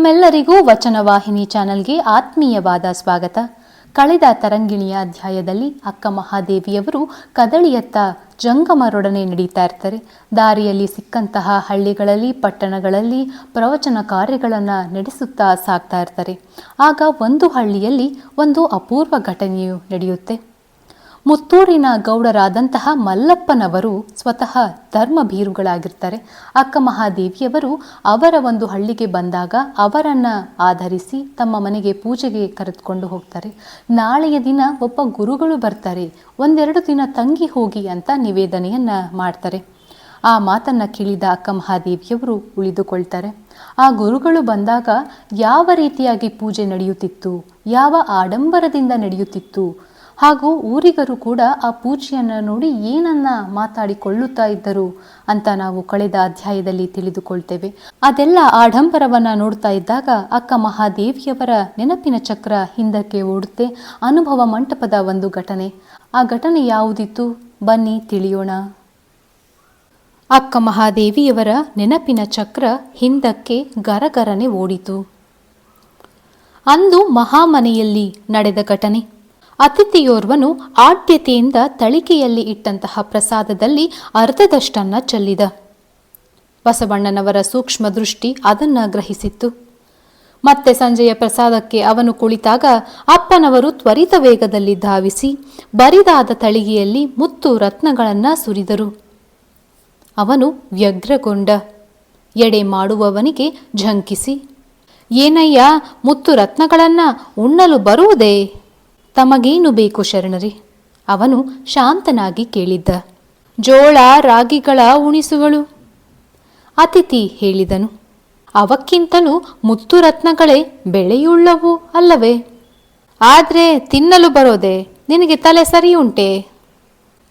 ನಮ್ಮೆಲ್ಲರಿಗೂ ವಚನವಾಹಿನಿ ಚಾನೆಲ್ಗೆ ಆತ್ಮೀಯವಾದ ಸ್ವಾಗತ. ಕಳೆದ ತರಂಗಿಣಿಯ ಅಧ್ಯಾಯದಲ್ಲಿ ಅಕ್ಕ ಮಹಾದೇವಿಯವರು ಕದಳಿಯತ್ತ ಜಂಗಮರೊಡನೆ ನಡೀತಾ ಇರ್ತಾರೆ. ದಾರಿಯಲ್ಲಿ ಸಿಕ್ಕಂತಹ ಹಳ್ಳಿಗಳಲ್ಲಿ, ಪಟ್ಟಣಗಳಲ್ಲಿ ಪ್ರವಚನ ಕಾರ್ಯಗಳನ್ನು ನಡೆಸುತ್ತಾ ಸಾಗ್ತಾ ಇರ್ತಾರೆ. ಆಗ ಒಂದು ಹಳ್ಳಿಯಲ್ಲಿ ಒಂದು ಅಪೂರ್ವ ಘಟನೆಯು ನಡೆಯುತ್ತೆ. ಮುತ್ತೂರಿನ ಗೌಡರಾದಂತಹ ಮಲ್ಲಪ್ಪನವರು ಸ್ವತಃ ಧರ್ಮ ಭೀರುಗಳಾಗಿರ್ತಾರೆ ಅಕ್ಕ ಮಹಾದೇವಿಯವರು ಅವರ ಒಂದು ಹಳ್ಳಿಗೆ ಬಂದಾಗ ಅವರನ್ನ ಆಧರಿಸಿ ತಮ್ಮ ಮನೆಗೆ ಪೂಜೆಗೆ ಕರೆದುಕೊಂಡು ಹೋಗ್ತಾರೆ. ನಾಳೆಯ ದಿನ ಒಬ್ಬ ಗುರುಗಳು ಬರ್ತಾರೆ. ಒಂದೆರಡು ದಿನ ತಂಗಿ ಹೋಗಿ ಅಂತ ನಿವೇದನೆಯನ್ನ ಮಾಡ್ತಾರೆ. ಆ ಮಾತನ್ನ ಕೇಳಿದ ಅಕ್ಕ ಮಹಾದೇವಿಯವರು ಉಳಿದುಕೊಳ್ತಾರೆ. ಆ ಗುರುಗಳು ಬಂದಾಗ ಯಾವ ರೀತಿಯಾಗಿ ಪೂಜೆ ನಡೆಯುತ್ತಿತ್ತು, ಯಾವ ಆಡಂಬರದಿಂದ ನಡೆಯುತ್ತಿತ್ತು ಹಾಗೂ ಊರಿಗರು ಕೂಡ ಆ ಪೂಜೆಯನ್ನು ನೋಡಿ ಏನನ್ನ ಮಾತಾಡಿಕೊಳ್ಳುತ್ತಾ ಇದ್ದರು ಅಂತ ನಾವು ಕಳೆದ ಅಧ್ಯಾಯದಲ್ಲಿ ತಿಳಿದುಕೊಳ್ತೇವೆ. ಅದೆಲ್ಲ ಆಡಂಬರವನ್ನ ನೋಡ್ತಾ ಇದ್ದಾಗ ಅಕ್ಕ ಮಹಾದೇವಿಯವರ ನೆನಪಿನ ಚಕ್ರ ಹಿಂದಕ್ಕೆ ಓಡುತ್ತೆ ಅನುಭವ ಮಂಟಪದ ಒಂದು ಘಟನೆ. ಆ ಘಟನೆ ಯಾವುದಿತ್ತು? ಬನ್ನಿ ತಿಳಿಯೋಣ. ಅಕ್ಕ ಮಹಾದೇವಿಯವರ ನೆನಪಿನ ಚಕ್ರ ಹಿಂದಕ್ಕೆ ಗರಗರನೆ ಓಡಿತು. ಅಂದು ಮಹಾಮನೆಯಲ್ಲಿ ನಡೆದ ಘಟನೆ. ಅತಿಥಿಯೋರ್ವನು ಆಡ್ಯತೆಯಿಂದ ತಳಿಕೆಯಲ್ಲಿ ಇಟ್ಟಂತಹ ಪ್ರಸಾದದಲ್ಲಿ ಅರ್ಧದಷ್ಟನ್ನ ಚೆಲ್ಲಿದ. ಬಸವಣ್ಣನವರ ಸೂಕ್ಷ್ಮ ದೃಷ್ಟಿ ಅದನ್ನ ಗ್ರಹಿಸಿತ್ತು. ಮತ್ತೆ ಸಂಜೆಯ ಪ್ರಸಾದಕ್ಕೆ ಅವನು ಕುಳಿತಾಗ ಅಪ್ಪನವರು ತ್ವರಿತ ವೇಗದಲ್ಲಿ ಧಾವಿಸಿ ಬರಿದಾದ ತಳಿಗೆಯಲ್ಲಿ ಮುತ್ತು ರತ್ನಗಳನ್ನ ಸುರಿದರು. ಅವನು ವ್ಯಗ್ರಗೊಂಡ, ಎಡೆ ಮಾಡುವವನಿಗೆ ಝಂಕಿಸಿ, ಏನಯ್ಯ, ಮುತ್ತು ರತ್ನಗಳನ್ನ ಉಣ್ಣಲು ಬರುವುದೇ? ತಮಗೇನು ಬೇಕು ಶರಣರೇ? ಅವನು ಶಾಂತನಾಗಿ ಕೇಳಿದ್ದ. ಜೋಳ ರಾಗಿಗಳ ಉಣಿಸುಗಳು? ಅತಿಥಿ ಹೇಳಿದನು. ಅವಕ್ಕಿಂತಲೂ ಮುತ್ತು ರತ್ನಗಳೇ ಬೆಳೆಯುಳ್ಳವು ಅಲ್ಲವೇ? ಆದರೆ ತಿನ್ನಲು ಬರೋದೆ ನಿನಗೆ ತಲೆ ಸರಿಯುಂಟೆ?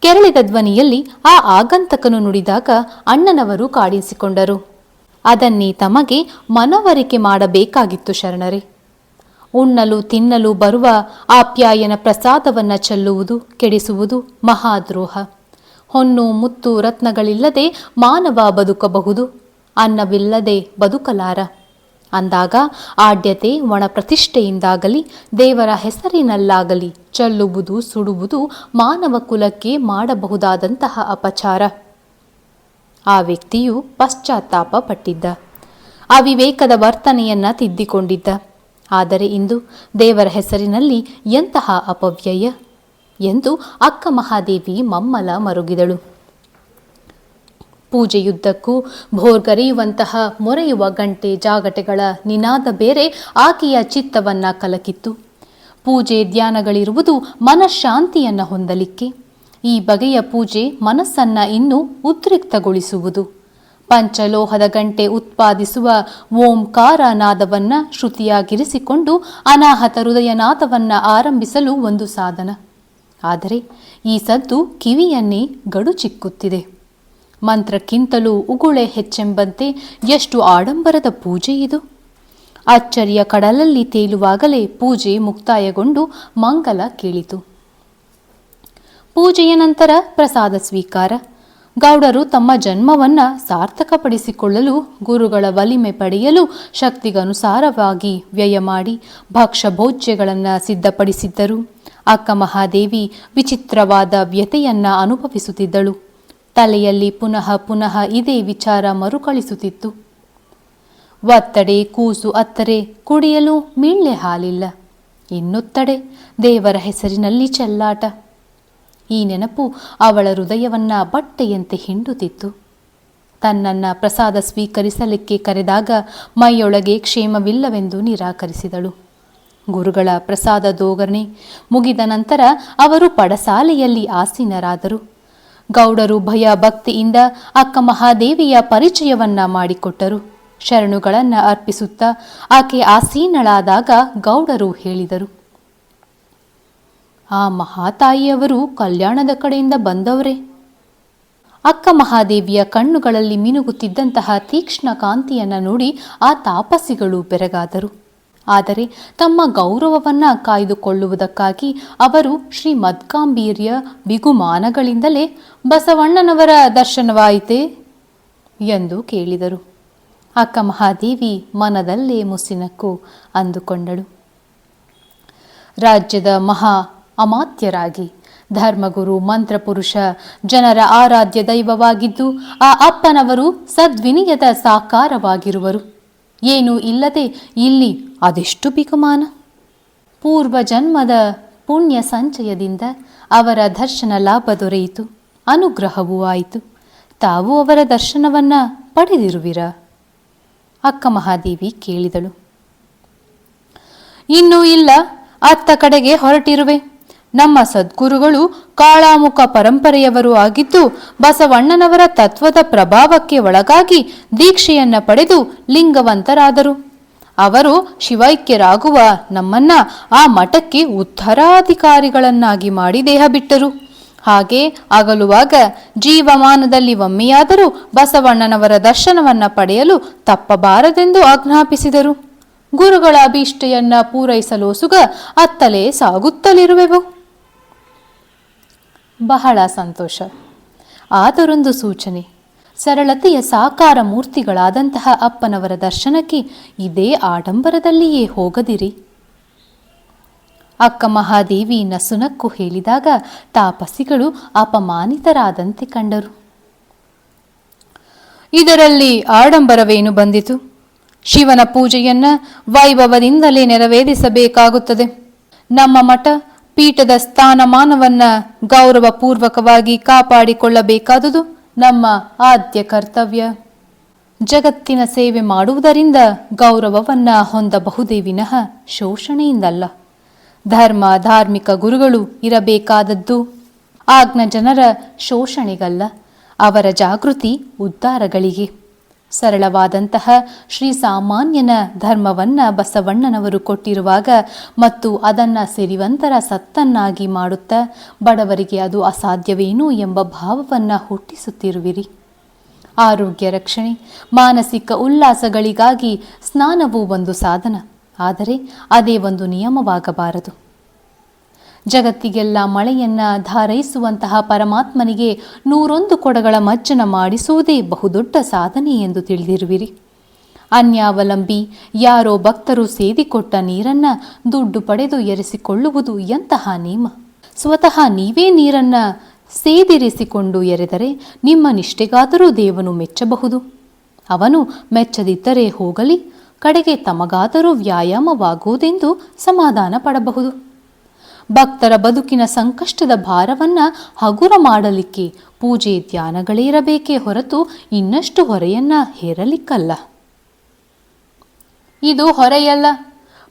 ಕೆರಳಿದ ಧ್ವನಿಯಲ್ಲಿ ಆ ಆಗಂತಕನು ನುಡಿದಾಗ ಅಣ್ಣನವರು ಕಾಡಿಸಿಕೊಂಡರು. ಅದನ್ನೇ ತಮಗೆ ಮನವರಿಕೆ ಮಾಡಬೇಕಾಗಿತ್ತು ಶರಣರೇ. ಉಣ್ಣಲು ತಿನ್ನಲು ಬರುವ ಆಪ್ಯಾಯನ ಪ್ರಸಾದವನ್ನ ಚೆಲ್ಲುವುದು, ಕೆಡಿಸುವುದು ಮಹಾದ್ರೋಹ. ಹೊನ್ನು ಮುತ್ತು ರತ್ನಗಳಿಲ್ಲದೆ ಮಾನವ ಬದುಕಬಹುದು, ಅನ್ನವಿಲ್ಲದೆ ಬದುಕಲಾರ. ಅಂದಾಗ ಆಡ್ಯತೆ ಒಣ ಪ್ರತಿಷ್ಠೆಯಿಂದಾಗಲಿ ದೇವರ ಹೆಸರಿನಲ್ಲಾಗಲಿ ಚೆಲ್ಲುವುದು ಸುಡುವುದು ಮಾನವ ಕುಲಕ್ಕೆ ಮಾಡಬಹುದಾದಂತಹ ಅಪಚಾರ. ಆ ವ್ಯಕ್ತಿಯು ಪಶ್ಚಾತ್ತಾಪ ಪಟ್ಟಿದ್ದ. ಅವಿವೇಕದ ವರ್ತನೆಯನ್ನ ತಿದ್ದಿಕೊಂಡಿದ್ದ. ಆದರೆ ಇಂದು ದೇವರ ಹೆಸರಿನಲ್ಲಿ ಎಂತಹ ಅಪವ್ಯಯ? ಎಂದು ಅಕ್ಕ ಮಹಾದೇವಿ ಮಮ್ಮಲ ಮರುಗಿದಳು. ಪೂಜೆಯುದ್ದಕ್ಕೂ ಭೋರ್ಗರೆಯುವಂತಹ ಮೊರೆಯುವ ಗಂಟೆ ಜಾಗಟೆಗಳ ನಿನಾದ ಬೇರೆ ಆಕೆಯ ಚಿತ್ತವನ್ನ ಕಲಕಿತ್ತು. ಪೂಜೆ ಧ್ಯಾನಗಳಿರುವುದು ಮನಃಶಾಂತಿಯನ್ನು ಹೊಂದಲಿಕ್ಕೆ. ಈ ಬಗೆಯ ಪೂಜೆ ಮನಸ್ಸನ್ನ ಇನ್ನೂ ಉದ್ರಿಕ್ತಗೊಳಿಸುವುದು. ಪಂಚಲೋಹದ ಗಂಟೆ ಉತ್ಪಾದಿಸುವ ಓಂಕಾರ ನಾದವನ್ನ ಶ್ರುತಿಯಾಗಿರಿಸಿಕೊಂಡು ಅನಾಹತ ಹೃದಯನಾದವನ್ನ ಆರಂಭಿಸಲು ಒಂದು ಸಾಧನ. ಆದರೆ ಈ ಸದ್ದು ಕಿವಿಯನ್ನೇ ಗಡು ಚಿಕ್ಕುತ್ತಿದೆ. ಮಂತ್ರಕ್ಕಿಂತಲೂ ಉಗುಳೆ ಹೆಚ್ಚೆಂಬಂತೆ ಎಷ್ಟು ಆಡಂಬರದ ಪೂಜೆ ಇದು. ಅಚ್ಚರಿಯ ಕಡಲಲ್ಲಿ ತೇಲುವಾಗಲೇ ಪೂಜೆ ಮುಕ್ತಾಯಗೊಂಡು ಮಂಗಲ ಕೇಳಿತು. ಪೂಜೆಯ ನಂತರ ಪ್ರಸಾದ ಸ್ವೀಕಾರ. ಗೌಡರು ತಮ್ಮ ಜನ್ಮವನ್ನ ಸಾರ್ಥಕಪಡಿಸಿಕೊಳ್ಳಲು ಗುರುಗಳ ವಲಿಮೆ ಪಡೆಯಲು ಶಕ್ತಿಗನುಸಾರವಾಗಿ ವ್ಯಯ ಮಾಡಿ ಭಕ್ಷ್ಯ ಭೋಜ್ಯಗಳನ್ನು ಸಿದ್ಧಪಡಿಸಿದ್ದರು. ಅಕ್ಕ ಮಹಾದೇವಿ ವಿಚಿತ್ರವಾದ ವ್ಯತೆಯನ್ನ ಅನುಭವಿಸುತ್ತಿದ್ದಳು. ತಲೆಯಲ್ಲಿ ಪುನಃ ಪುನಃ ಇದೇ ವಿಚಾರ ಮರುಕಳಿಸುತ್ತಿತ್ತು. ಒತ್ತಡೆ, ಕೂಸು, ಅತ್ತರೆ, ಕುಡಿಯಲು ಮೀಳ್ಳೆ ಹಾಲಿಲ್ಲ. ಇನ್ನೊತ್ತಡೆ ದೇವರ ಹೆಸರಿನಲ್ಲಿ ಚೆಲ್ಲಾಟ. ಈ ನೆನಪು ಅವಳ ಹೃದಯವನ್ನ ಬಟ್ಟೆಯಂತೆ ಹಿಂಡುತ್ತಿತ್ತು. ತನ್ನನ್ನ ಪ್ರಸಾದ ಸ್ವೀಕರಿಸಲಿಕ್ಕೆ ಕರೆದಾಗ ಮೈಯೊಳಗೆ ಕ್ಷೇಮವಿಲ್ಲವೆಂದು ನಿರಾಕರಿಸಿದಳು. ಗುರುಗಳ ಪ್ರಸಾದ ದೋಗರಣೆ ಮುಗಿದ ನಂತರ ಅವರು ಪಡಸಾಲೆಯಲ್ಲಿ ಆಸೀನರಾದರು. ಗೌಡರು ಭಯ ಭಕ್ತಿಯಿಂದ ಅಕ್ಕ ಮಹಾದೇವಿಯ ಪರಿಚಯವನ್ನ ಮಾಡಿಕೊಟ್ಟರು. ಶರಣುಗಳನ್ನು ಅರ್ಪಿಸುತ್ತಾ ಆಕೆ ಆಸೀನಳಾದಾಗ ಗೌಡರು ಹೇಳಿದರು. ಆ ಮಹಾತಾಯಿಯವರು ಕಲ್ಯಾಣದ ಕಡೆಯಿಂದ ಬಂದವರೇ. ಅಕ್ಕ ಮಹಾದೇವಿಯ ಕಣ್ಣುಗಳಲ್ಲಿ ಮಿನುಗುತ್ತಿದ್ದಂತಹ ತೀಕ್ಷ್ಣ ಕಾಂತಿಯನ್ನು ನೋಡಿ ಆ ತಾಪಸಿಗಳು ಬೆರಗಾದರು. ಆದರೆ ತಮ್ಮ ಗೌರವವನ್ನ ಕಾಯ್ದುಕೊಳ್ಳುವುದಕ್ಕಾಗಿ ಅವರು ಶ್ರೀ ಮದ್ಕಾಂಬೀರ್ಯ ಬಿಗುಮಾನಗಳಿಂದಲೇ ಬಸವಣ್ಣನವರ ದರ್ಶನವಾಯಿತೇ ಎಂದು ಕೇಳಿದರು. ಅಕ್ಕ ಮಹಾದೇವಿ ಮನದಲ್ಲೇ ಮುಸಿನಕ್ಕು ಅಂದುಕೊಂಡಳು. ರಾಜ್ಯದ ಮಹಾ ಅಮಾತ್ಯರಾಗಿ. ಧರ್ಮಗುರು, ಮಂತ್ರಪುರುಷ, ಜನರ ಆರಾಧ್ಯ ದೈವವಾಗಿದ್ದು, ಆ ಅಪ್ಪನವರು ಸದ್ವಿನಿಯದ ಸಾಕಾರವಾಗಿರುವರು. ಏನೂ ಇಲ್ಲದೆ ಇಲ್ಲಿ ಅದೆಷ್ಟು ಬಿಗುಮಾನ ಪೂರ್ವ ಜನ್ಮದ ಪುಣ್ಯ ಸಂಚಯದಿಂದ ಅವರ ದರ್ಶನ ಲಾಭ ದೊರೆಯಿತು, ಅನುಗ್ರಹವೂ ಆಯಿತು. ತಾವು ಅವರ ದರ್ಶನವನ್ನ ಪಡೆದಿರುವಿರ? ಅಕ್ಕ ಮಹಾದೇವಿ ಕೇಳಿದಳು. ಇನ್ನೂ ಇಲ್ಲ, ಅತ್ತ ಕಡೆಗೆ ಹೊರಟಿರುವೆ. ನಮ್ಮ ಸದ್ಗುರುಗಳು ಕಾಳಾಮುಖ ಪರಂಪರೆಯವರು ಆಗಿದ್ದು ಬಸವಣ್ಣನವರ ತತ್ವದ ಪ್ರಭಾವಕ್ಕೆ ಒಳಗಾಗಿ ದೀಕ್ಷೆಯನ್ನ ಪಡೆದು ಲಿಂಗವಂತರಾದರು. ಅವರು ಶಿವೈಕ್ಯರಾಗುವ ನಮ್ಮನ್ನ ಆ ಮಠಕ್ಕೆ ಉತ್ತರಾಧಿಕಾರಿಗಳನ್ನಾಗಿ ಮಾಡಿ ದೇಹ ಬಿಟ್ಟರು. ಹಾಗೆ ಅಗಲುವಾಗ ಜೀವಮಾನದಲ್ಲಿ ಒಮ್ಮೆಯಾದರೂ ಬಸವಣ್ಣನವರ ದರ್ಶನವನ್ನ ಪಡೆಯಲು ತಪ್ಪಬಾರದೆಂದು ಆಜ್ಞಾಪಿಸಿದರು. ಗುರುಗಳ ಅಭೀಷ್ಟೆಯನ್ನ ಪೂರೈಸಲು ಸುಗ ಅತ್ತಲೇ ಸಾಗುತ್ತಲಿರುವೆವು. ಬಹಳ ಸಂತೋಷ. ಆದರೊಂದು ಸೂಚನೆ, ಸರಳತೆಯ ಸಾಕಾರ ಮೂರ್ತಿಗಳಾದಂತಹ ಅಪ್ಪನವರ ದರ್ಶನಕ್ಕೆ ಇದೇ ಆಡಂಬರದಲ್ಲಿಯೇ ಹೋಗದಿರಿ. ಅಕ್ಕ ಮಹಾದೇವಿ ನಸುನಕ್ಕು ಹೇಳಿದಾಗ ತಾಪಸಿಗಳು ಅಪಮಾನಿತರಾದಂತೆ ಕಂಡರು. ಇದರಲ್ಲಿ ಆಡಂಬರವೇನು ಬಂದಿತು? ಶಿವನ ಪೂಜೆಯನ್ನ ವೈಭವದಿಂದಲೇ ನೆರವೇರಿಸಬೇಕಾಗುತ್ತದೆ. ನಮ್ಮ ಮಠ ಪೀಠದ ಸ್ಥಾನಮಾನವನ್ನ ಗೌರವಪೂರ್ವಕವಾಗಿ ಕಾಪಾಡಿಕೊಳ್ಳಬೇಕಾದುದು ನಮ್ಮ ಆದ್ಯ ಕರ್ತವ್ಯ. ಜಗತ್ತಿನ ಸೇವೆ ಮಾಡುವುದರಿಂದ ಗೌರವವನ್ನ ಹೊಂದಬಹುದೇ ವಿನಃ ಶೋಷಣೆಯಿಂದಲ್ಲ. ಧರ್ಮ, ಧಾರ್ಮಿಕ ಗುರುಗಳು ಇರಬೇಕಾದದ್ದು. ಆಗ್ನ ಜನರ ಶೋಷಣೆಗಲ್ಲ, ಅವರ ಜಾಗೃತಿ ಉದ್ಧಾರಗಳಿಗೆ. ಸರಳವಾದಂತಹ ಶ್ರೀ ಸಾಮಾನ್ಯನ ಧರ್ಮವನ್ನ ಬಸವಣ್ಣನವರು ಕೊಟ್ಟಿರುವಾಗ ಮತ್ತು ಅದನ್ನ ಸಿರಿವಂತರ ಸತ್ತನ್ನಾಗಿ ಮಾಡುತ್ತಾ ಬಡವರಿಗೆ ಅದು ಅಸಾಧ್ಯವೇನು ಎಂಬ ಭಾವವನ್ನು ಹುಟ್ಟಿಸುತ್ತಿರುವಿರಿ. ಆರೋಗ್ಯ ರಕ್ಷಣೆ, ಮಾನಸಿಕ ಉಲ್ಲಾಸಗಳಿಗಾಗಿ ಸ್ನಾನವು ಒಂದು ಸಾಧನ. ಆದರೆ ಅದೇ ಒಂದು ನಿಯಮವಾಗಬಾರದು. ಜಗತ್ತಿಗೆಲ್ಲ ಮಳೆಯನ್ನ ಧಾರೈಸುವಂತಹ ಪರಮಾತ್ಮನಿಗೆ ನೂರೊಂದು ಕೊಡಗಳ ಮಜ್ಜನ ಮಾಡಿಸುವುದೇ ಬಹುದೊಡ್ಡ ಸಾಧನೆ ಎಂದು ತಿಳಿದಿರುವಿರಿ. ಅನ್ಯಾವಲಂಬಿ ಯಾರೋ ಭಕ್ತರು ಸೇದಿಕೊಟ್ಟ ನೀರನ್ನ ದುಡ್ಡು ಪಡೆದು ಎರೆಸಿಕೊಳ್ಳುವುದು ಎಂತಹ ನಿಯಮ ಸ್ವತಃ ನೀವೇ ನೀರನ್ನ ಸೇದಿರಿಸಿಕೊಂಡು ಎರೆದರೆ ನಿಮ್ಮ ನಿಷ್ಠೆಗಾದರೂ ದೇವನು ಮೆಚ್ಚಬಹುದು. ಅವನು ಮೆಚ್ಚದಿದ್ದರೆ ಹೋಗಲಿ, ಕಡೆಗೆ ತಮಗಾದರೂ ವ್ಯಾಯಾಮವಾಗುವುದೆಂದು ಸಮಾಧಾನ ಪಡಬಹುದು ಭಕ್ತರ ಬದುಕಿನ ಸಂಕಷ್ಟದ ಭಾರವನ್ನ ಹಗುರ ಮಾಡಲಿಕ್ಕೆ ಪೂಜೆ ಧ್ಯಾನಗಳೇ ಇರಬೇಕೇ ಹೊರತು ಇನ್ನಷ್ಟು ಹೊರೆಯನ್ನ ಹೇರಲಿಕ್ಕಲ್ಲ. ಇದು ಹೊರೆಯಲ್ಲ.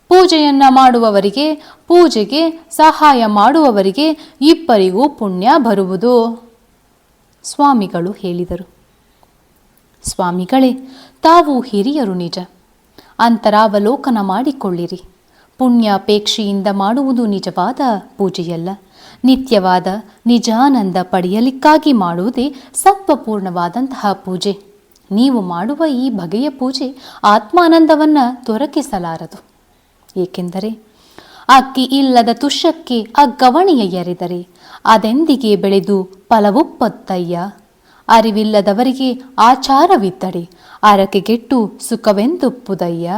ಪೂಜೆಯನ್ನ ಮಾಡುವವರಿಗೆ, ಪೂಜೆಗೆ ಸಹಾಯ ಮಾಡುವವರಿಗೆ ಇಬ್ಬರಿಗೂ ಪುಣ್ಯ ಬರುವುದು. ಸ್ವಾಮಿಗಳು ಹೇಳಿದರು. ಸ್ವಾಮಿಗಳೇ, ತಾವು ಹಿರಿಯರು ನಿಜ. ಅಂತರಾವಲೋಕನ ಮಾಡಿಕೊಳ್ಳಿರಿ. ಪುಣ್ಯಾಪೇಕ್ಷೆಯಿಂದ ಮಾಡುವುದು ನಿಜವಾದ ಪೂಜೆಯಲ್ಲ. ನಿತ್ಯವಾದ ನಿಜಾನಂದ ಪಡೆಯಲಿಕ್ಕಾಗಿ ಮಾಡುವುದೇ ಸತ್ವಪೂರ್ಣವಾದಂತಹ ಪೂಜೆ. ನೀವು ಮಾಡುವ ಈ ಬಗೆಯ ಪೂಜೆ ಆತ್ಮಾನಂದವನ್ನು ದೊರಕಿಸಲಾರದು. ಏಕೆಂದರೆ ಅಕ್ಕಿ ಇಲ್ಲದ ತುಷಕ್ಕೆ ಅಗ್ಗವಣಿಯ ಎರೆದರೆ ಅದೆಂದಿಗೆ ಬೆಳೆದು ಫಲವುಪ್ಪತ್ತಯ್ಯ? ಅರಿವಿಲ್ಲದವರಿಗೆ ಆಚಾರವಿದ್ದರೆ ಅರಕೆಗೆಟ್ಟು ಸುಖವೆಂದುಪ್ಪುದಯ್ಯ?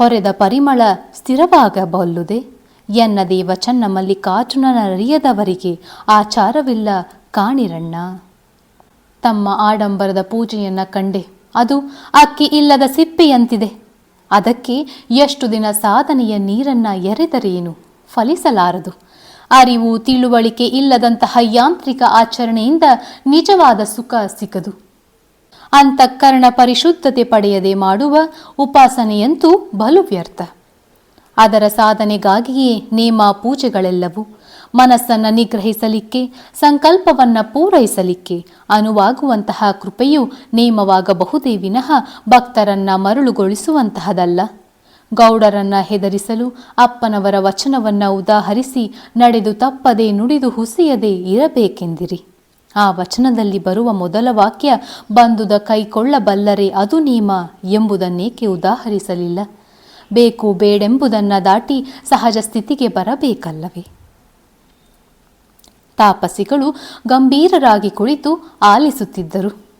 ಹೊರೆದ ಪರಿಮಳ ಸ್ಥಿರವಾಗಬಲ್ಲುದೆ. ಎನ್ನದೇವ ಚನ್ನ ಮಲ್ಲಿಕಾರ್ಜುನನರಿಯದವರಿಗೆ ಆಚಾರವಿಲ್ಲ ಕಾಣಿರಣ್ಣ. ತಮ್ಮ ಆಡಂಬರದ ಪೂಜೆಯನ್ನ ಕಂಡೆ. ಅದು ಅಕ್ಕಿ ಇಲ್ಲದ ಸಿಪ್ಪೆಯಂತಿದೆ. ಅದಕ್ಕೆ ಎಷ್ಟು ದಿನ ಸಾಧನೆಯ ನೀರನ್ನ ಎರೆದರೇನು? ಫಲಿಸಲಾರದು. ಅರಿವು ತಿಳುವಳಿಕೆ ಇಲ್ಲದಂತಹ ಯಾಂತ್ರಿಕ ಆಚರಣೆಯಿಂದ ನಿಜವಾದ ಸುಖ ಸಿಗದು. ಅಂತಃಕರಣ ಪರಿಶುದ್ಧತೆ ಪಡೆಯದೆ ಮಾಡುವ ಉಪಾಸನೆಯಂತೂ ಬಲು ವ್ಯರ್ಥ. ಅದರ ಸಾಧನೆಗಾಗಿಯೇ ನೇಮ ಪೂಜೆಗಳೆಲ್ಲವೂ, ಮನಸ್ಸನ್ನು ನಿಗ್ರಹಿಸಲಿಕ್ಕೆ, ಸಂಕಲ್ಪವನ್ನ ಪೂರೈಸಲಿಕ್ಕೆ ಅನುವಾಗುವಂತಹ ಕೃಪೆಯು ನೇಮವಾಗಬಹುದೇ ವಿನಃ ಭಕ್ತರನ್ನ ಮರಳುಗೊಳಿಸುವಂತಹದಲ್ಲ. ಗೌಡರನ್ನ ಹೆದರಿಸಲು ಅಪ್ಪನವರ ವಚನವನ್ನ ಉದಾಹರಿಸಿ, ನಡೆದು ತಪ್ಪದೆ ನುಡಿದು ಹುಸಿಯದೆ ಇರಬೇಕೆಂದಿರಿ. ಆ ವಚನದಲ್ಲಿ ಬರುವ ಮೊದಲ ವಾಕ್ಯ, ಬಂದುದ ಕೈಕೊಳ್ಳಬಲ್ಲರೆ ಅದು ನಿಯಮ ಎಂಬುದನ್ನೇಕೆ ಉದಾಹರಿಸಲಿಲ್ಲ? ಬೇಕು ಬೇಡೆಂಬುದನ್ನು ದಾಟಿ ಸಹಜ ಸ್ಥಿತಿಗೆ ಬರಬೇಕಲ್ಲವೇ? ತಾಪಸಿಗಳು ಗಂಭೀರರಾಗಿ ಕುಳಿತು ಆಲಿಸುತ್ತಿದ್ದರು.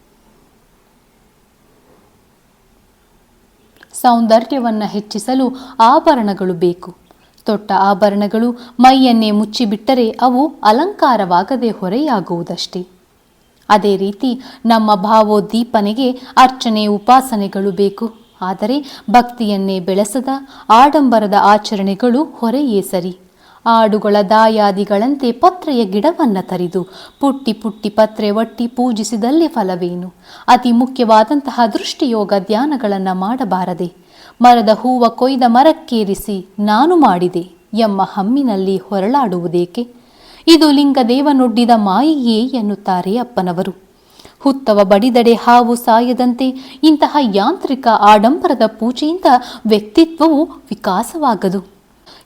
ಸೌಂದರ್ಯವನ್ನು ಹೆಚ್ಚಿಸಲು ಆಭರಣಗಳು ಬೇಕು. ತೊಟ್ಟ ಆಭರಣಗಳು ಮೈಯನ್ನೇ ಮುಚ್ಚಿಬಿಟ್ಟರೆ ಅವು ಅಲಂಕಾರವಾಗದೆ ಹೊರೆಯಾಗುವುದಷ್ಟೇ. ಅದೇ ರೀತಿ ನಮ್ಮ ಭಾವೋದ್ದೀಪನೆಗೆ ಅರ್ಚನೆ ಉಪಾಸನೆಗಳು ಬೇಕು. ಆದರೆ ಭಕ್ತಿಯನ್ನೇ ಬೆಳೆಸದ ಆಡಂಬರದ ಆಚರಣೆಗಳು ಹೊರೆಯೇ ಸರಿ. ಆಡುಗಳ ದಾಯಾದಿಗಳಂತೆ ಪತ್ರೆಯ ಗಿಡವನ್ನು ತರಿದು ಪುಟ್ಟಿ ಪುಟ್ಟಿ ಪತ್ರೆ ಒಟ್ಟಿ ಪೂಜಿಸಿದಲ್ಲಿ ಫಲವೇನು? ಅತಿ ಮುಖ್ಯವಾದಂತಹ ದೃಷ್ಟಿಯೋಗ ಧ್ಯಾನಗಳನ್ನು ಮಾಡಬಾರದೆ. ಮರದ ಹೂವ ಕೊಯ್ದ ಮರಕ್ಕೇರಿಸಿ ನಾನು ಮಾಡಿದೆ ಎಂಬ ಹಮ್ಮಿನಲ್ಲಿ ಹೊರಳಾಡುವುದೇಕೆ? ಇದು ಲಿಂಗದೇವನೊಡ್ಡಿದ ಮಾಯೆಯೇ ಎನ್ನುತ್ತಾರೆ ಅಪ್ಪನವರು. ಹುತ್ತವ ಬಡಿದಡೆ ಹಾವು ಸಾಯದಂತೆ ಇಂತಹ ಯಾಂತ್ರಿಕ ಆಡಂಬರದ ಪೂಜೆಯಿಂದ ವ್ಯಕ್ತಿತ್ವವು ವಿಕಾಸವಾಗದು.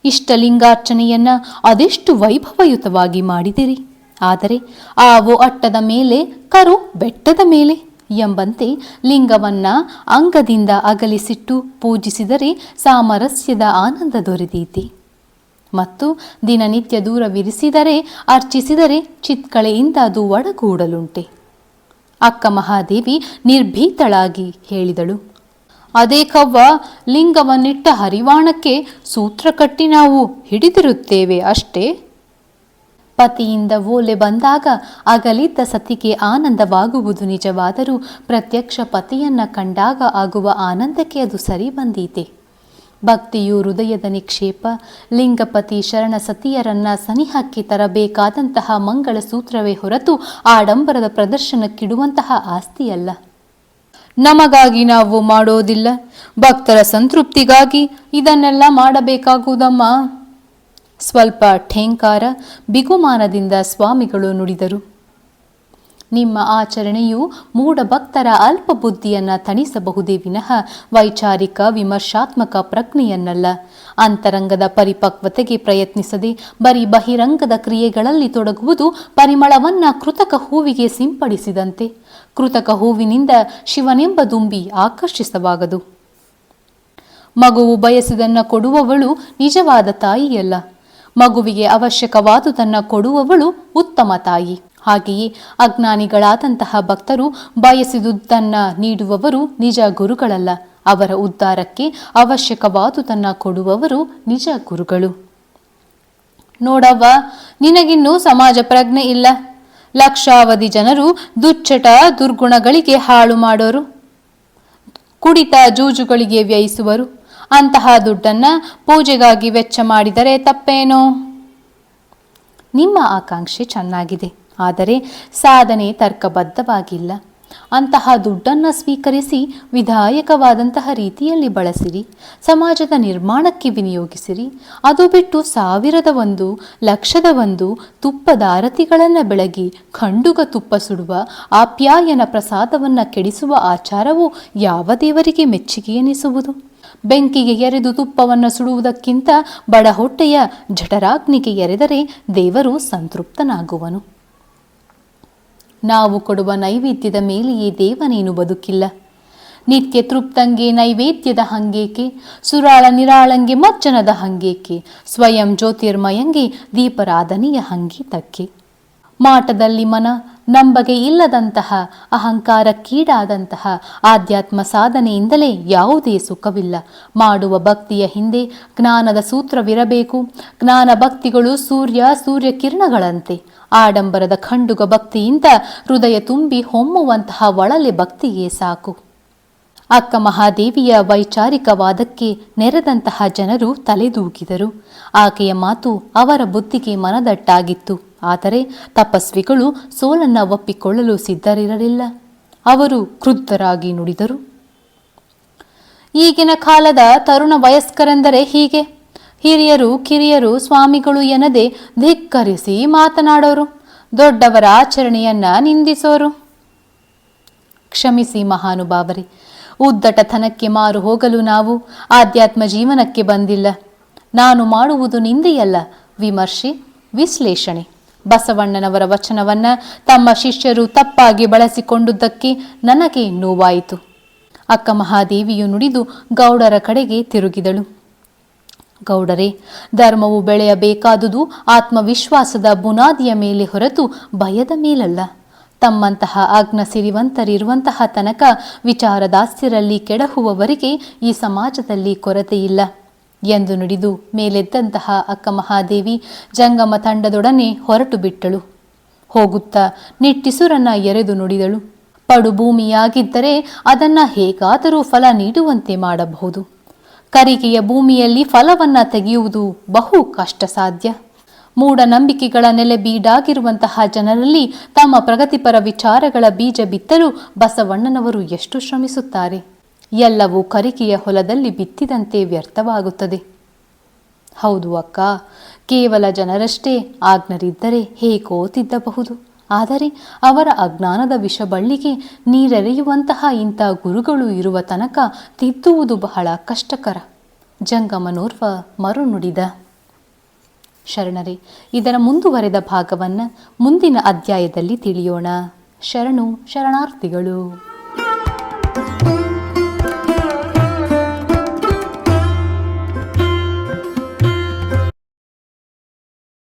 ಇಷ್ಟಲಿಂಗಾರ್ಚನೆಯನ್ನ ಅದೆಷ್ಟು ವೈಭವಯುತವಾಗಿ ಮಾಡಿದಿರಿ? ಆದರೆ ಆವು ಅಟ್ಟದ ಮೇಲೆ, ಕರು ಬೆಟ್ಟದ ಮೇಲೆ ಎಂಬಂತೆ ಲಿಂಗವನ್ನ ಅಂಗದಿಂದ ಅಗಲಿಸಿಟ್ಟು ಪೂಜಿಸಿದರೆ ಸಾಮರಸ್ಯದ ಆನಂದ ದೊರೆದೀತಿ ಮತ್ತು ದಿನನಿತ್ಯ ದೂರವಿರಿಸಿದರೆ, ಅರ್ಚಿಸಿದರೆ ಚಿತ್ಕಳೆಯಿಂದ ಅದು ಒಡಗೂಡಲುಂಟೆ. ಅಕ್ಕ ಮಹಾದೇವಿ ನಿರ್ಭೀತಳಾಗಿ ಹೇಳಿದಳು, ಅದೇ ಕವ್ವ, ಲಿಂಗವನ್ನಿಟ್ಟ ಹರಿವಾಣಕ್ಕೆ ಸೂತ್ರ ಕಟ್ಟಿ ನಾವು ಹಿಡಿದಿರುತ್ತೇವೆ ಅಷ್ಟೇ. ಪತಿಯಿಂದ ಓಲೆ ಬಂದಾಗ ಅಗಲಿದ್ದ ಸತಿಗೆ ಆನಂದವಾಗುವುದು ನಿಜವಾದರೂ ಪ್ರತ್ಯಕ್ಷ ಪತಿಯನ್ನ ಕಂಡಾಗ ಆಗುವ ಆನಂದಕ್ಕೆ ಅದು ಸರಿ ಬಂದೀತೆ. ಭಕ್ತಿಯು ಹೃದಯದ ನಿಕ್ಷೇಪ, ಲಿಂಗಪತಿ ಶರಣ ಸತಿಯರನ್ನ ಸನಿಹಕ್ಕೆ ತರಬೇಕಾದಂತಹ ಮಂಗಳ ಸೂತ್ರವೇ ಹೊರತು ಆಡಂಬರದ ಪ್ರದರ್ಶನಕ್ಕಿಡುವಂತಹ ಆಸ್ತಿಯಲ್ಲ. ನಮಗಾಗಿ ನಾವು ಮಾಡೋದಿಲ್ಲ. ಭಕ್ತರ ಸಂತೃಪ್ತಿಗಾಗಿ ಇದನ್ನೆಲ್ಲ ಮಾಡಬೇಕಾಗುವುದಮ್ಮ? ಸ್ವಲ್ಪ ಠೇಂಕಾರ, ಬಿಗುಮಾನದಿಂದ ಸ್ವಾಮಿಗಳು ನುಡಿದರು. ನಿಮ್ಮ ಆಚರಣೆಯು ಮೂಢ ಭಕ್ತರ ಅಲ್ಪ ಬುದ್ಧಿಯನ್ನು ತಣಿಸಬಹುದೇ ವಿನಃ ವೈಚಾರಿಕ ವಿಮರ್ಶಾತ್ಮಕ ಪ್ರಜ್ಞೆಯನ್ನಲ್ಲ. ಅಂತರಂಗದ ಪರಿಪಕ್ವತೆಗೆ ಪ್ರಯತ್ನಿಸದೆ ಬರೀ ಬಹಿರಂಗದ ಕ್ರಿಯೆಗಳಲ್ಲಿ ತೊಡಗುವುದು ಪರಿಮಳವನ್ನ ಕೃತಕ ಹೂವಿಗೆ ಸಿಂಪಡಿಸಿದಂತೆ. ಕೃತಕ ಹೂವಿನಿಂದ ಶಿವನೆಂಬ ದುಂಬಿ ಆಕರ್ಷಿಸವಾಗದು ಮಗುವು ಬಯಸಿದನ್ನ ಕೊಡುವವಳು ನಿಜವಾದ ತಾಯಿಯಲ್ಲ. ಮಗುವಿಗೆ ಅವಶ್ಯಕವಾದುದನ್ನು ಕೊಡುವವಳು ಉತ್ತಮ ತಾಯಿ. ಹಾಗೆಯೇ ಅಜ್ಞಾನಿಗಳಾದಂತಹ ಭಕ್ತರು ಬಯಸಿದುದನ್ನ ನೀಡುವವರು ನಿಜ ಗುರುಗಳಲ್ಲ. ಅವರ ಉದ್ಧಾರಕ್ಕೆ ಅವಶ್ಯಕವಾದುದನ್ನ ಕೊಡುವವರು ನಿಜ ಗುರುಗಳು. ನೋಡವ್ವ, ನಿನಗಿನ್ನೂ ಸಮಾಜ ಪ್ರಜ್ಞೆ ಇಲ್ಲ. ಲಕ್ಷಾವಧಿ ಜನರು ದುಚ್ಚಟ ದುರ್ಗುಣಗಳಿಗೆ ಹಾಳು ಮಾಡೋರು. ಕುಡಿತ ಜೂಜುಗಳಿಗೆ ವ್ಯಯಿಸುವರು. ಅಂತಹ ದುಡ್ಡನ್ನು ಪೂಜೆಗಾಗಿ ವೆಚ್ಚ ಮಾಡಿದರೆ ತಪ್ಪೇನು? ನಿಮ್ಮ ಆಕಾಂಕ್ಷೆ ಚೆನ್ನಾಗಿದೆ, ಆದರೆ ಸಾಧನೆ ತರ್ಕಬದ್ಧವಾಗಿಲ್ಲ. ಅಂತಹ ದುಡ್ಡನ್ನು ಸ್ವೀಕರಿಸಿ ವಿಧಾಯಕವಾದಂತಹ ರೀತಿಯಲ್ಲಿ ಬಳಸಿರಿ, ಸಮಾಜದ ನಿರ್ಮಾಣಕ್ಕೆ ವಿನಿಯೋಗಿಸಿರಿ. ಅದು ಬಿಟ್ಟು ಸಾವಿರದ ಒಂದು, ಲಕ್ಷದ ಒಂದು ತುಪ್ಪದಾರತಿಗಳನ್ನು ಬೆಳಗಿ ಖಂಡುಗ ತುಪ್ಪ ಸುಡುವ, ಆಪ್ಯಾಯನ ಪ್ರಸಾದವನ್ನು ಕೆಡಿಸುವ ಆಚಾರವು ಯಾವ ದೇವರಿಗೆ ಮೆಚ್ಚುಗೆ ಎನಿಸುವುದು? ಬೆಂಕಿಗೆ ಎರೆದು ತುಪ್ಪವನ್ನು ಸುಡುವುದಕ್ಕಿಂತ ಬಡ ಹೊಟ್ಟೆಯ ಜಠರಾಗ್ನಿಗೆ ಎರೆದರೆ ದೇವರು ಸಂತೃಪ್ತನಾಗುವನು. ನಾವು ಕೊಡುವ ನೈವೇದ್ಯದ ಮೇಲೆಯೇ ದೇವನೇನು ಬದುಕಿಲ್ಲ. ನಿತ್ಯ ತೃಪ್ತಂಗೆ ನೈವೇದ್ಯದ ಹಂಗೇಕೆ? ಸುರಾಳ ನಿರಾಳಂಗೆ ಮಜ್ಜನದ ಹಂಗೇಕೆ? ಸ್ವಯಂ ಜ್ಯೋತಿರ್ಮಯಂಗೆ ದೀಪರಾಧನೆಯ ಹಂಗೀತಕ್ಕೆ. ಮಾಟದಲ್ಲಿ ಮನ ನಂಬಗೆ ಇಲ್ಲದಂತಹ ಅಹಂಕಾರಕ್ಕೀಡಾದಂತಹ ಆಧ್ಯಾತ್ಮ ಸಾಧನೆಯಿಂದಲೇ ಯಾವುದೇ ಸುಖವಿಲ್ಲ. ಮಾಡುವ ಭಕ್ತಿಯ ಹಿಂದೆ ಜ್ಞಾನದ ಸೂತ್ರವಿರಬೇಕು. ಜ್ಞಾನ ಭಕ್ತಿಗಳು ಸೂರ್ಯ ಸೂರ್ಯ ಕಿರಣಗಳಂತೆ ಆಡಂಬರದ ಖಂಡುಗ ಭಕ್ತಿಯಿಂದ ಹೃದಯ ತುಂಬಿ ಹೊಮ್ಮುವಂತಹ ಒಳಲೆ ಭಕ್ತಿಯೇ ಸಾಕು. ಅಕ್ಕ ಮಹಾದೇವಿಯ ವೈಚಾರಿಕವಾದಕ್ಕೆ ನೆರೆದಂತಹ ಜನರು ತಲೆದೂಗಿದರು. ಆಕೆಯ ಮಾತು ಅವರ ಬುದ್ಧಿಗೆ ಮನದಟ್ಟಾಗಿತ್ತು. ಆದರೆ ತಪಸ್ವಿಗಳು ಸೋಲನ್ನ ಒಪ್ಪಿಕೊಳ್ಳಲು ಸಿದ್ಧರಿರಲಿಲ್ಲ. ಅವರು ಕ್ರುದ್ಧರಾಗಿ ನುಡಿದರು. ಈಗಿನ ಕಾಲದ ತರುಣ ವಯಸ್ಕರೆಂದರೆ ಹೀಗೆ. ಹಿರಿಯರು, ಕಿರಿಯರು, ಸ್ವಾಮಿಗಳು ಎನ್ನದೆ ಧಿಕ್ಕರಿಸಿ ಮಾತನಾಡೋರು. ದೊಡ್ಡವರ ಆಚರಣೆಯನ್ನ ನಿಂದಿಸೋರು. ಕ್ಷಮಿಸಿ ಮಹಾನುಭಾವರಿ ಉದ್ದಟತನಕ್ಕೆ ಮಾರು ಹೋಗಲು ನಾವು ಆಧ್ಯಾತ್ಮ ಜೀವನಕ್ಕೆ ಬಂದಿಲ್ಲ. ನಾನು ಮಾಡುವುದು ನಿಂದೆಯಲ್ಲ. ವಿಮರ್ಶೆ, ವಿಶ್ಲೇಷಣೆ. ಬಸವಣ್ಣನವರ ವಚನವನ್ನ ತಮ್ಮ ಶಿಷ್ಯರು ತಪ್ಪಾಗಿ ಬಳಸಿಕೊಂಡುದಕ್ಕೆ ನನಗೆ ನೋವಾಯಿತು. ಅಕ್ಕ ಮಹಾದೇವಿಯು ನುಡಿದು ಗೌಡರ ಕಡೆಗೆ ತಿರುಗಿದಳು. ಗೌಡರೇ, ಧರ್ಮವು ಬೆಳೆಯಬೇಕಾದುದು ಆತ್ಮವಿಶ್ವಾಸದ ಬುನಾದಿಯ ಮೇಲೆ ಹೊರತು ಭಯದ ಮೇಲಲ್ಲ. ತಮ್ಮಂತಹ ಆಗ್ನ ಸಿರಿವಂತರಿರುವಂತಹ ತನಕ ವಿಚಾರದಾಸ್ಯರಲ್ಲಿ ಕೆಡಹುವವರಿಗೆ ಈ ಸಮಾಜದಲ್ಲಿ ಕೊರತೆಯಿಲ್ಲ. ಎಂದು ನುಡಿದು ಮೇಲೆದ್ದಂತಹ ಅಕ್ಕ ಮಹಾದೇವಿ ಜಂಗಮ ತಂಡದೊಡನೆ ಹೊರಟು ಬಿಟ್ಟಳು. ಹೋಗುತ್ತಾ ನಿಟ್ಟಿಸುರನ್ನ ಎರೆದು ನುಡಿದಳು. ಪಡುಭೂಮಿಯಾಗಿದ್ದರೆ ಅದನ್ನ ಹೇಗಾದರೂ ಫಲ ನೀಡುವಂತೆ ಮಾಡಬಹುದು. ಕರಿಕೆಯ ಭೂಮಿಯಲ್ಲಿ ಫಲವನ್ನ ತೆಗೆಯುವುದು ಬಹು ಕಷ್ಟ ಸಾಧ್ಯ ಮೂಢನಂಬಿಕೆಗಳ ನೆಲೆ ಬೀಡಾಗಿರುವಂತಹ ಜನರಲ್ಲಿ ತಮ್ಮ ಪ್ರಗತಿಪರ ವಿಚಾರಗಳ ಬೀಜ ಬಿತ್ತಲು ಬಸವಣ್ಣನವರು ಎಷ್ಟು ಶ್ರಮಿಸುತ್ತಾರೆ. ಎಲ್ಲವೂ ಕರಿಕೆಯ ಹೊಲದಲ್ಲಿ ಬಿತ್ತಿದಂತೆ ವ್ಯರ್ಥವಾಗುತ್ತದೆ. ಹೌದು ಅಕ್ಕ, ಕೇವಲ ಜನರಷ್ಟೇ ಆಜ್ಞರಿದ್ದರೆ ಹೇಗೋ ತಿದ್ದಬಹುದು. ಆದರೆ ಅವರ ಅಜ್ಞಾನದ ವಿಷಬಳ್ಳಿಗೆ ನೀರೆರೆಯುವಂತಹ ಇಂಥ ಗುರುಗಳು ಇರುವ ತನಕ ತಿದ್ದುವುದು ಬಹಳ ಕಷ್ಟಕರ. ಜಂಗಮನೋರ್ವ ಮರುನುಡಿದ. ಶರಣರೇ, ಇದರ ಮುಂದುವರೆದ ಭಾಗವನ್ನು ಮುಂದಿನ ಅಧ್ಯಾಯದಲ್ಲಿ ತಿಳಿಯೋಣ. ಶರಣು, ಶರಣಾರ್ಥಿಗಳು.